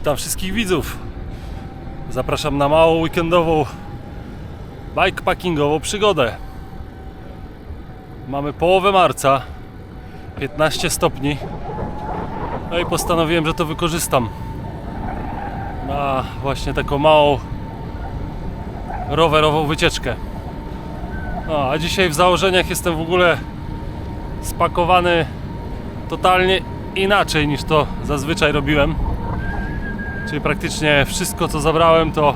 Witam wszystkich widzów. Zapraszam na małą weekendową bikepackingową przygodę. Mamy połowę marca, 15 stopni. No i postanowiłem, że to wykorzystam na właśnie taką małą rowerową wycieczkę. No, a dzisiaj w założeniach jestem w ogóle spakowany totalnie inaczej niż to zazwyczaj robiłem. Czyli praktycznie wszystko co zabrałem to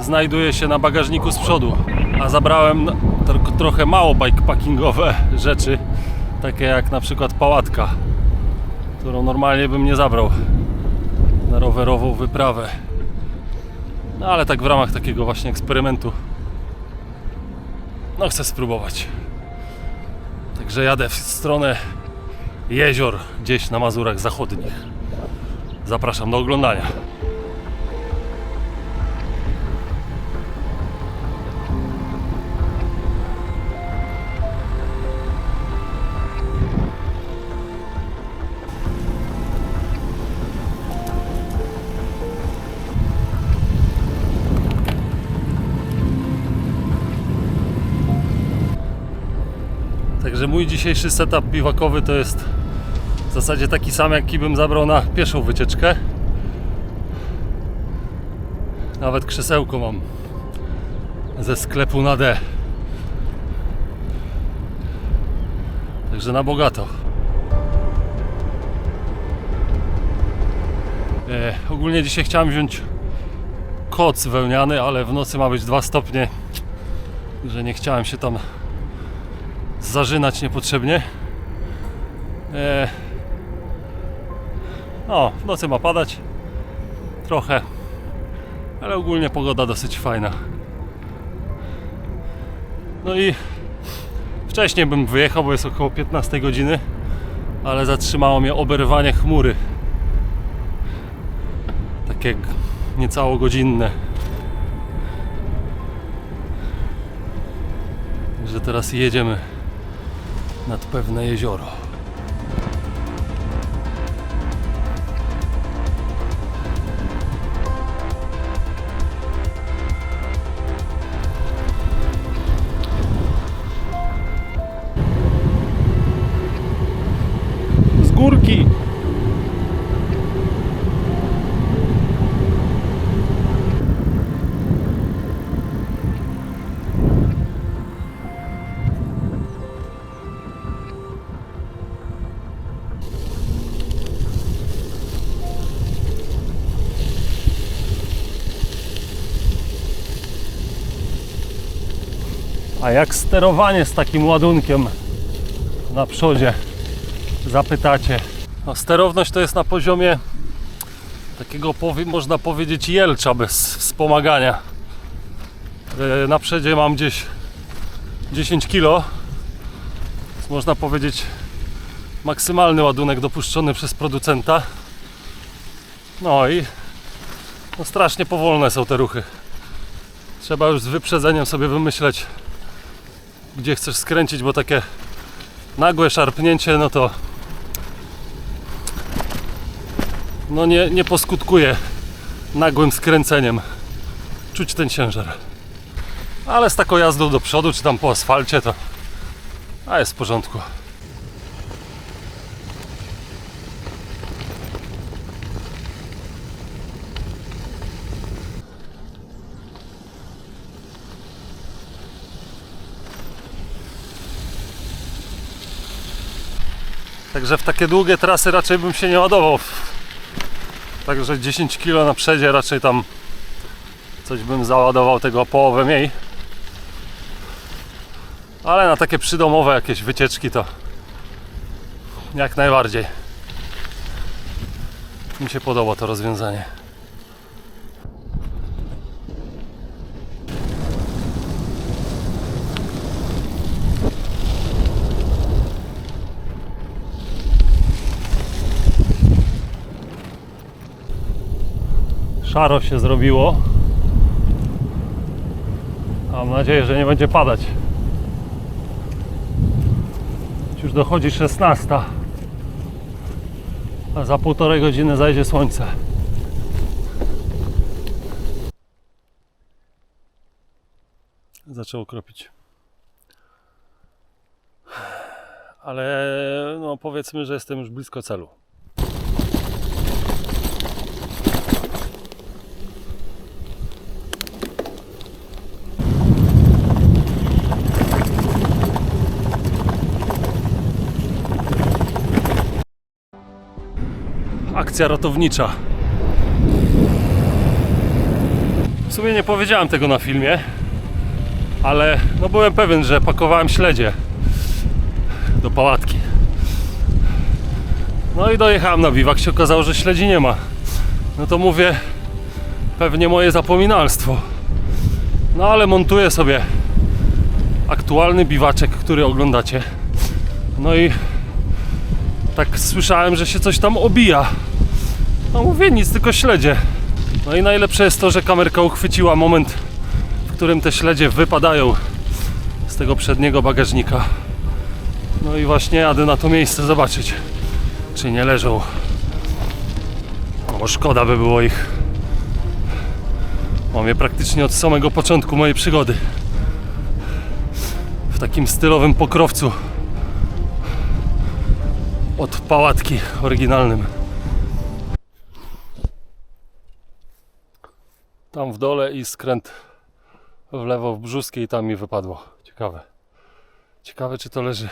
znajduje się na bagażniku z przodu. A zabrałem no, tro- trochę mało bikepackingowe rzeczy, takie jak na przykład pałatka, którą normalnie bym nie zabrał na rowerową wyprawę. No ale tak w ramach takiego właśnie eksperymentu. No chcę spróbować. Także jadę w stronę jezior gdzieś na Mazurach Zachodnich. Zapraszam do oglądania. Także mój dzisiejszy setup biwakowy to jest w zasadzie taki sam, jaki bym zabrał na pieszą wycieczkę. Nawet krzesełko mam ze sklepu na D. Także na bogato. E, ogólnie dzisiaj chciałem wziąć koc wełniany, ale w nocy ma być 2 stopnie, że nie chciałem się tam zażynać niepotrzebnie. E, no, w nocy ma padać trochę, ale ogólnie pogoda dosyć fajna. No i wcześniej bym wyjechał, bo jest około 15 godziny, ale zatrzymało mnie oberwanie chmury. Takie niecało godzinne. Że teraz jedziemy nad pewne jezioro. A jak sterowanie z takim ładunkiem na przodzie? Zapytacie. No, sterowność to jest na poziomie takiego, można powiedzieć, jelcza bez wspomagania. E, Na przodzie mam gdzieś 10 kg. Można powiedzieć maksymalny ładunek dopuszczony przez producenta. No i no strasznie powolne są te ruchy. Trzeba już z wyprzedzeniem sobie wymyśleć, gdzie chcesz skręcić, bo takie nagłe szarpnięcie, no to no nie, nie poskutkuje nagłym skręceniem. Czuć ten ciężar. Ale z taką jazdą do przodu, czy tam po asfalcie, to a jest w porządku. Także w takie długie trasy raczej bym się nie ładował. Także 10 kg na przedzie raczej tam coś bym załadował tego połowę mniej. Ale na takie przydomowe jakieś wycieczki to jak najbardziej. Mi się podoba to rozwiązanie. Szaro się zrobiło. Mam nadzieję, że nie będzie padać. Już dochodzi 16. A za półtorej godziny zajdzie słońce. Zaczęło kropić. Ale no powiedzmy, że jestem już blisko celu. Akcja ratownicza. W sumie nie powiedziałem tego na filmie, ale no byłem pewien, że pakowałem śledzie do pałatki. No i dojechałem na biwak, się okazało, że śledzi nie ma. No to mówię, pewnie moje zapominalstwo. No ale montuję sobie aktualny biwaczek, który oglądacie. No i tak słyszałem, że się coś tam obija. No mówię, nic, tylko śledzie. No i najlepsze jest to, że kamerka uchwyciła moment, w którym te śledzie wypadają z tego przedniego bagażnika. No i właśnie jadę na to miejsce zobaczyć, czy nie leżą. No bo szkoda by było ich. Mam je praktycznie od samego początku mojej przygody. W takim stylowym pokrowcu. Od pałatki oryginalnym. Tam w dole i skręt w lewo w brzuskie i tam mi wypadło. Ciekawe. Ciekawe czy to leży.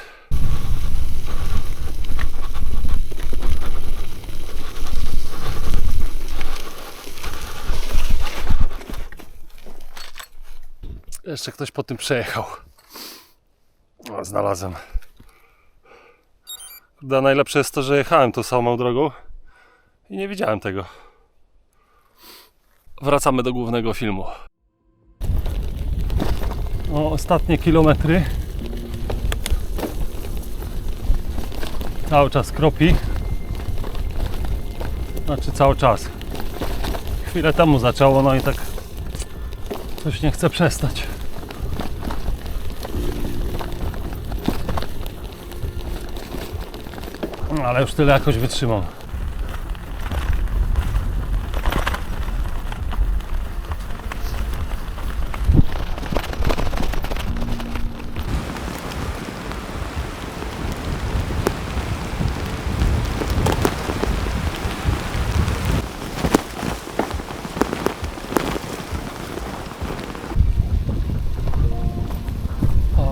Jeszcze ktoś po tym przejechał. O, znalazłem. Najlepsze jest to, że jechałem tą samą drogą i nie widziałem tego. Wracamy do głównego filmu. O, ostatnie kilometry. Cały czas kropi. Znaczy cały czas. Chwilę temu zaczęło, no i tak coś nie chce przestać. Ale już tyle jakoś wytrzymam.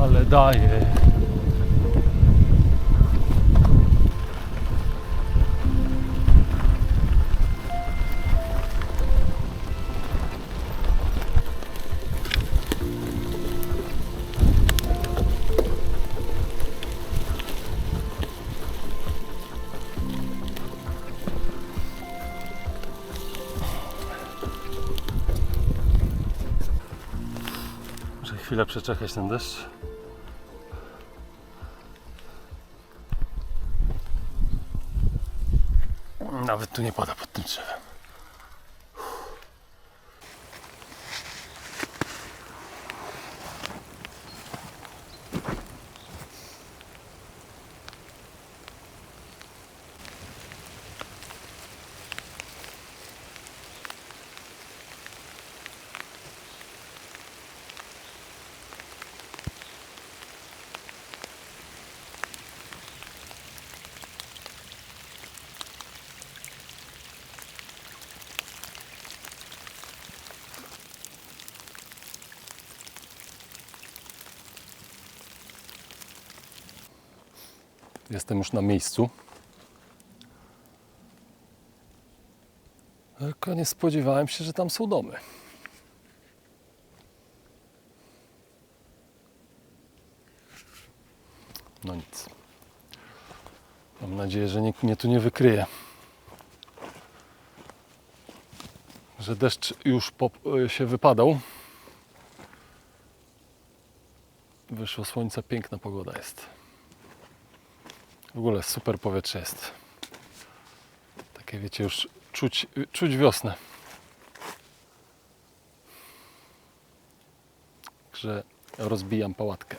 Ale daje. Chwilę przeczekać ten deszcz. Nawet tu nie pada pod tym drzewem. Jestem już na miejscu. Tylko nie spodziewałem się, że tam są domy. No nic. Mam nadzieję, że nikt mnie tu nie wykryje. Że deszcz już po, się wypadał. Wyszło słońce, piękna pogoda jest. W ogóle super powietrze jest. Takie wiecie, już czuć, czuć wiosnę. Także rozbijam pałatkę.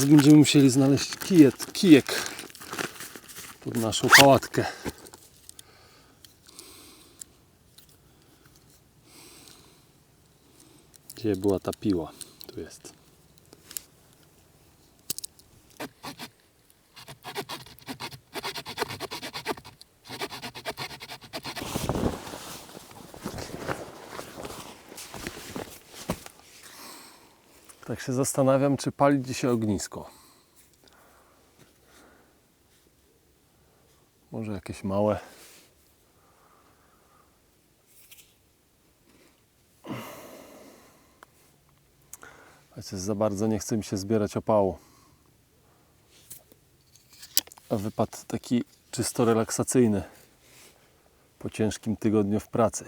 Teraz będziemy musieli znaleźć kijet, kijek pod naszą pałatkę. Gdzie była ta piła? Tu jest. Tak się zastanawiam, czy palić dzisiaj ognisko. Może jakieś małe. Chociaż za bardzo nie chce mi się zbierać opału. A wypadł taki czysto relaksacyjny po ciężkim tygodniu w pracy.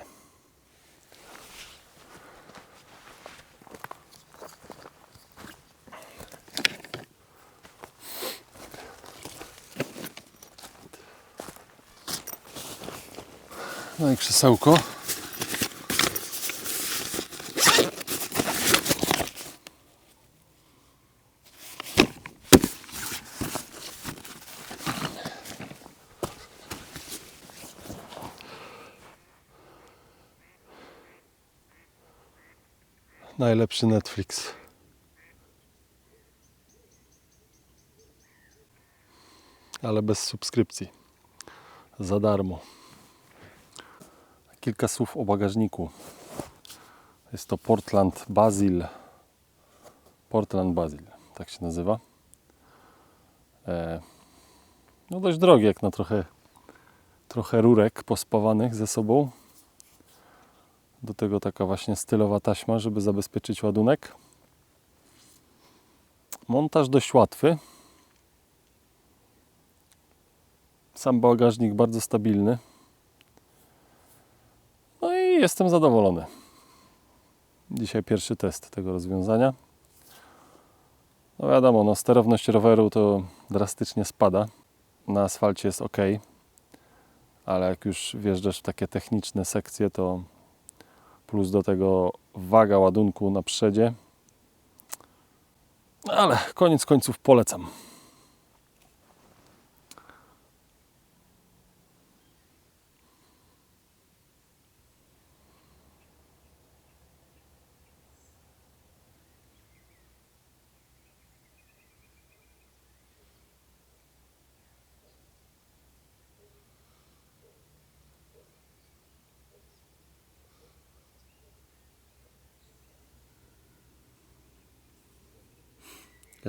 I krzesełko. Najlepszy Netflix. Ale bez subskrypcji. Za darmo. Kilka słów o bagażniku. Jest to Portland Basil. Portland Basil, tak się nazywa. E, no dość drogi, jak na trochę, trochę rurek pospawanych ze sobą. Do tego taka właśnie stylowa taśma, żeby zabezpieczyć ładunek. Montaż dość łatwy. Sam bagażnik bardzo stabilny. Jestem zadowolony. Dzisiaj pierwszy test tego rozwiązania. No wiadomo, no sterowność roweru to drastycznie spada. Na asfalcie jest ok, ale jak już wjeżdżasz w takie techniczne sekcje, to plus do tego waga ładunku na przodzie. Ale koniec końców polecam.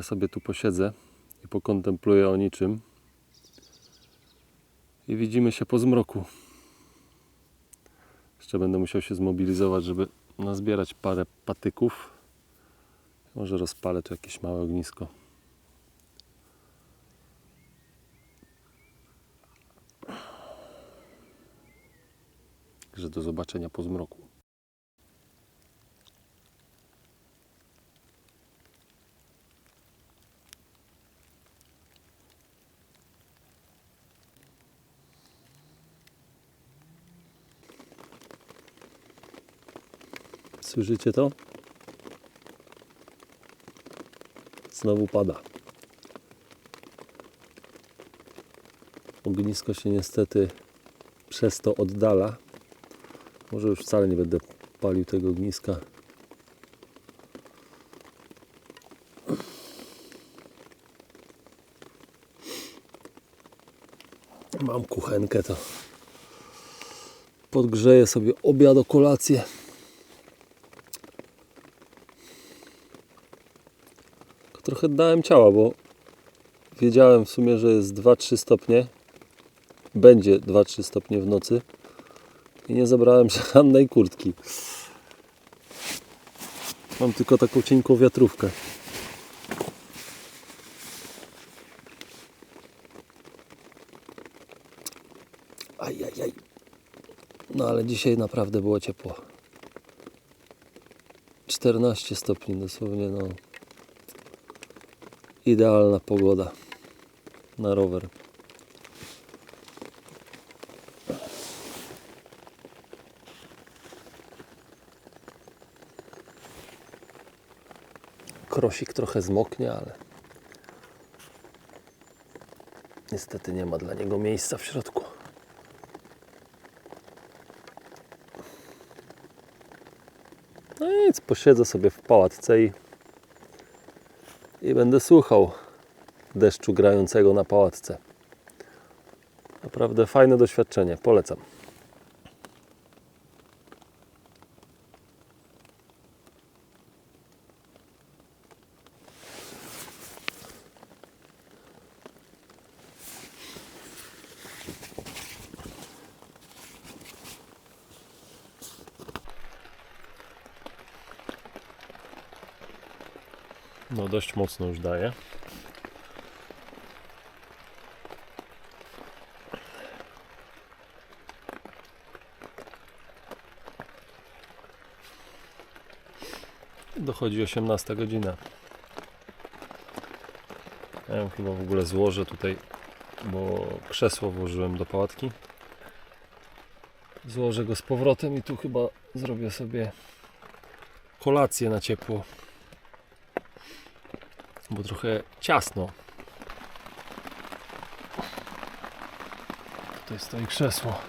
Sobie tu posiedzę i pokontempluję o niczym. I widzimy się po zmroku. Jeszcze będę musiał się zmobilizować, żeby nazbierać parę patyków. Może rozpalę tu jakieś małe ognisko. Także do zobaczenia po zmroku. Słyszycie to? Znowu pada. Ognisko się niestety przez to oddala. Może już wcale nie będę palił tego ogniska. Mam kuchenkę, to podgrzeję sobie obiad o kolację. Trochę dałem ciała, bo wiedziałem w sumie, że jest 2-3 stopnie. Będzie 2-3 stopnie w nocy. I nie zabrałem żadnej kurtki. Mam tylko taką cienką wiatrówkę. Ajajaj. No ale dzisiaj naprawdę było ciepło. 14 stopni dosłownie, no idealna pogoda na rower. Krosik trochę zmoknie, ale Niestety nie ma dla niego miejsca w środku. No nic, posiedzę sobie w pałatce i, i będę słuchał deszczu grającego na pałatce. Naprawdę fajne doświadczenie, polecam. Dość mocno już daje. Dochodzi 18 godzina. Ja ją chyba w ogóle złożę tutaj, bo krzesło włożyłem do pałatki. Złożę go z powrotem i tu chyba zrobię sobie kolację na ciepło bo trochę ciasno. Tutaj stoi krzesło.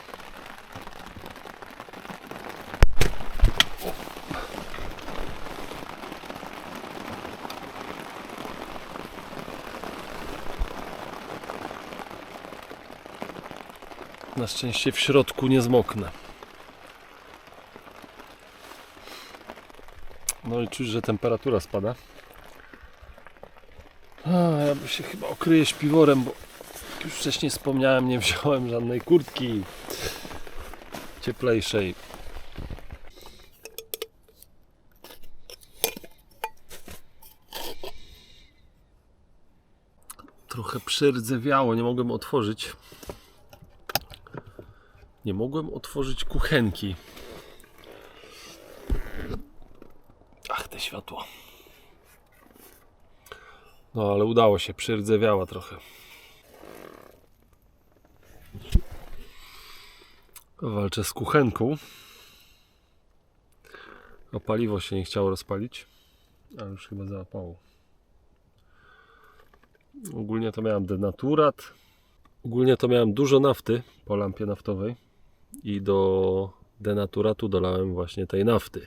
Na szczęście w środku nie zmoknę. No i czuć, że temperatura spada. A, ja by się chyba okryję śpiworem, bo jak już wcześniej wspomniałem, nie wziąłem żadnej kurtki cieplejszej. Trochę przyrdzewiało, nie mogłem otworzyć. Nie mogłem otworzyć kuchenki. No ale udało się, przyrdzewiała trochę. Walczę z kuchenką. O paliwo się nie chciało rozpalić, ale już chyba załapało. Ogólnie to miałem denaturat. Ogólnie to miałem dużo nafty po lampie naftowej i do denaturatu dolałem właśnie tej nafty.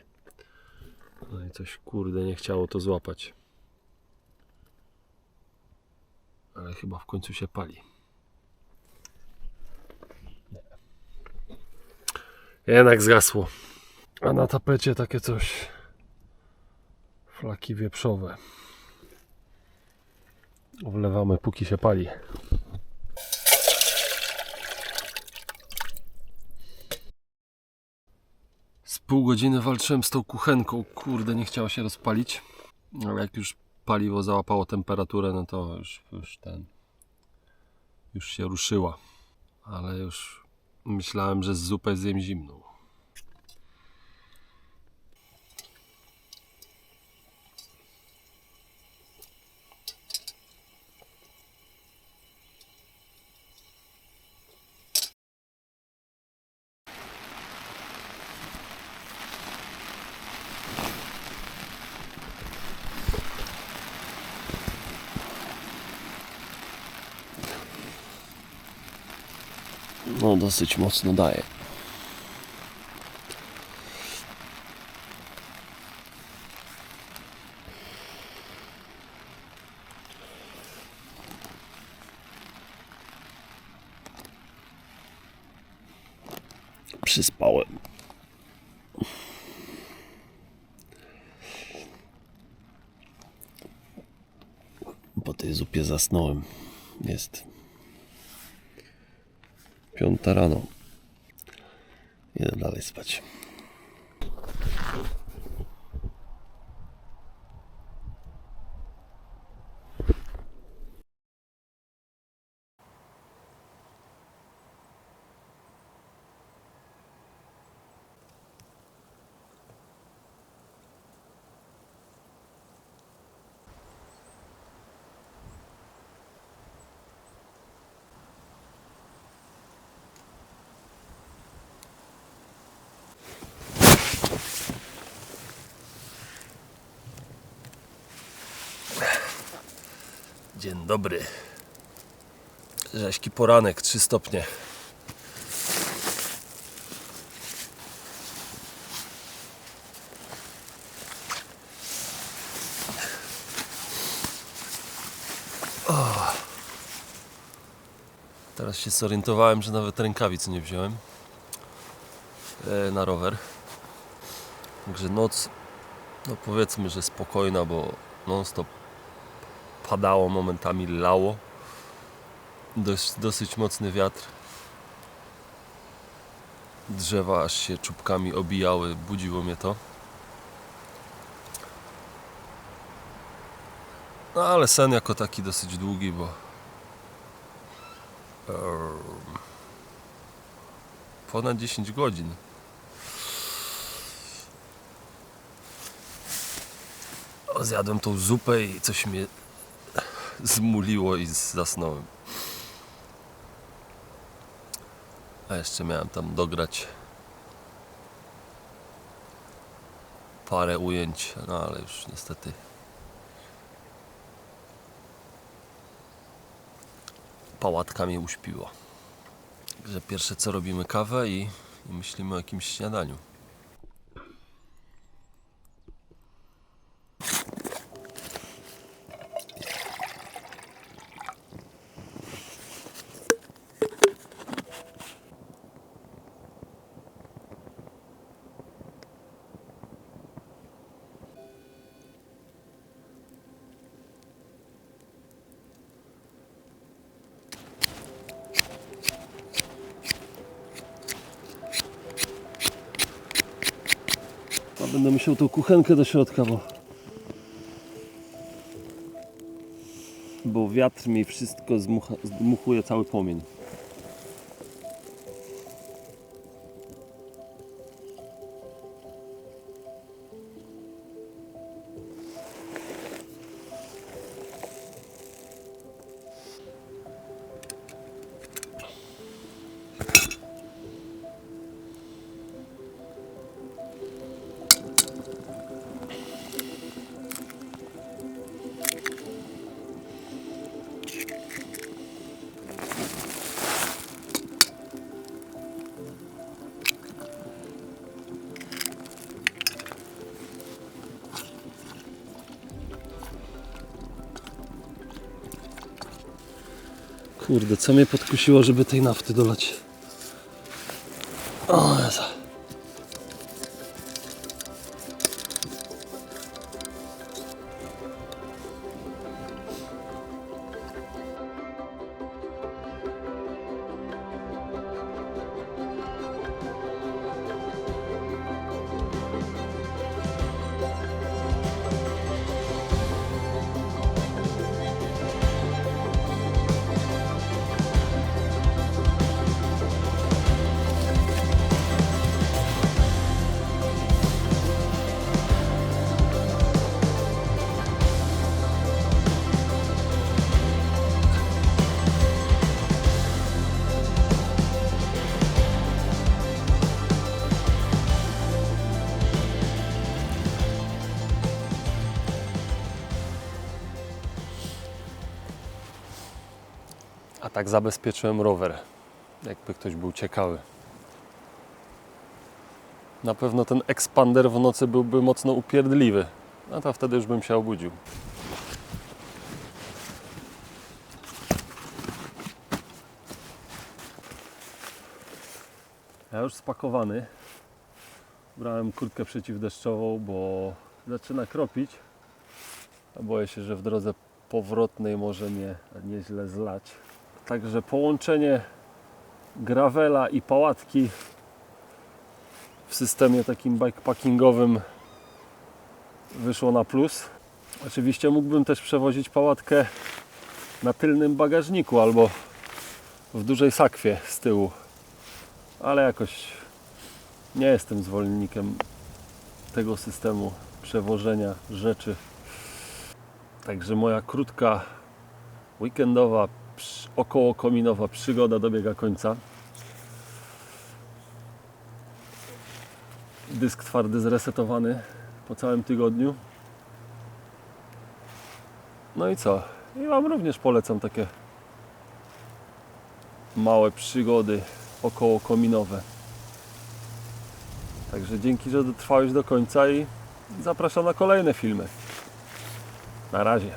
No i coś kurde nie chciało to złapać. Ale chyba w końcu się pali. Jednak zgasło. A na tapecie takie coś. Flaki wieprzowe. Wlewamy póki się pali. Z pół godziny walczyłem z tą kuchenką. Kurde, nie chciała się rozpalić. Ale jak już paliwo załapało temperaturę, no to już, już ten już się ruszyła. Ale już myślałem, że z zupę zjem zimną. No dosyć mocno daje. Przyspałem. Po tej zupie zasnąłem. Jest Piąta rano. Idę dalej spać. Dzień dobry. Rzeźki poranek, 3 stopnie. O. Teraz się zorientowałem, że nawet rękawic nie wziąłem e, na rower. Także noc, no powiedzmy, że spokojna, bo non stop padało, momentami lało. Dość, dosyć mocny wiatr. Drzewa aż się czubkami obijały, budziło mnie to. No ale sen jako taki dosyć długi, bo ponad 10 godzin. Zjadłem tą zupę i coś mnie zmuliło i zasnąłem. A jeszcze miałem tam dograć parę ujęć, no ale już niestety pałatka mnie uśpiło. Także pierwsze co robimy kawę i, i myślimy o jakimś śniadaniu. Będę musiał tą kuchenkę do środka, bo bo wiatr mi wszystko zdmuchuje cały płomień. Kurde, co mnie podkusiło, żeby tej nafty dolać? O Jezu. Tak zabezpieczyłem rower, jakby ktoś był ciekawy. Na pewno ten ekspander w nocy byłby mocno upierdliwy. No to wtedy już bym się obudził. Ja już spakowany. Brałem kurtkę przeciwdeszczową, bo zaczyna kropić. Boję się, że w drodze powrotnej może mnie nieźle zlać. Także połączenie gravela i pałatki w systemie takim bikepackingowym wyszło na plus. Oczywiście mógłbym też przewozić pałatkę na tylnym bagażniku albo w dużej sakwie z tyłu, ale jakoś nie jestem zwolennikiem tego systemu przewożenia rzeczy. Także moja krótka weekendowa, przy- okołokominowa przygoda dobiega końca. Dysk twardy zresetowany po całym tygodniu. No i co? I Wam również polecam takie małe przygody około kominowe. Także dzięki, że dotrwałeś do końca i zapraszam na kolejne filmy. Na razie.